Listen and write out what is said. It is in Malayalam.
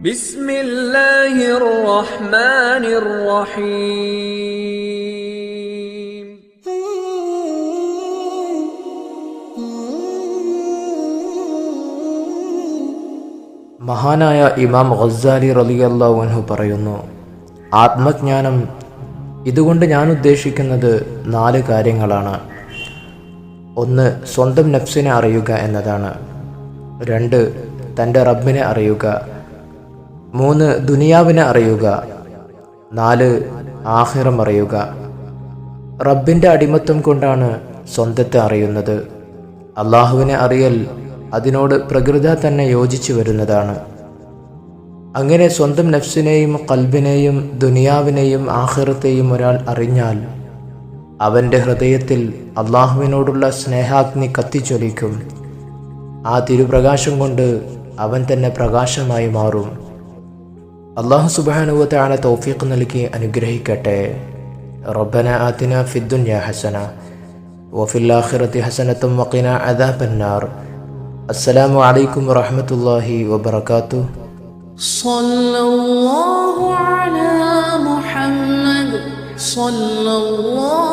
മഹാനായ ഇമാം ഗസാലി റലിയല്ലാഹു പറയുന്നു ആത്മജ്ഞാനം ഇതുകൊണ്ട് ഞാൻ ഉദ്ദേശിക്കുന്നത് നാല് കാര്യങ്ങളാണ്. ഒന്ന് സ്വന്തം നഫ്സിനെ അറിയുക എന്നതാണ്. രണ്ട് തന്റെ റബ്ബിനെ അറിയുക. മൂന്ന് ദുനിയാവിനെ അറിയുക. നാല് ആഹിറം അറിയുക. റബ്ബിന്റെ അടിമത്വം കൊണ്ടാണ് സ്വന്തത്തെ അറിയുന്നത്. അള്ളാഹുവിനെ അറിയൽ അതിനോട് പ്രകൃത തന്നെ യോജിച്ചു വരുന്നതാണ്. അങ്ങനെ സ്വന്തം നഫ്സിനെയും കൽബിനെയും ദുനിയാവിനെയും ആഹിറത്തെയും ഒരാൾ അറിഞ്ഞാൽ അവന്റെ ഹൃദയത്തിൽ അള്ളാഹുവിനോടുള്ള സ്നേഹാഗ്നി കത്തിച്ചൊലിക്കും. ആ തിരുപ്രകാശം കൊണ്ട് അവൻ തന്നെ പ്രകാശമായി മാറും. അള്ളാഹു സുബാനുവത്താണ് തൗഫീഖ് നൽകി അനുഗ്രഹിക്കട്ടെ റബ്ബന ആത്തിന ഫിദ്ദുന്യ ഹസന വഫിൽ ആഖിറത്തി ഹസനത്തും വഖിന അദാബന്നാർ അസ്സലാമു അലൈക്കും വറഹ്മത്തുള്ളാഹി വബറകാതുഹു صلى الله على محمد صلى الله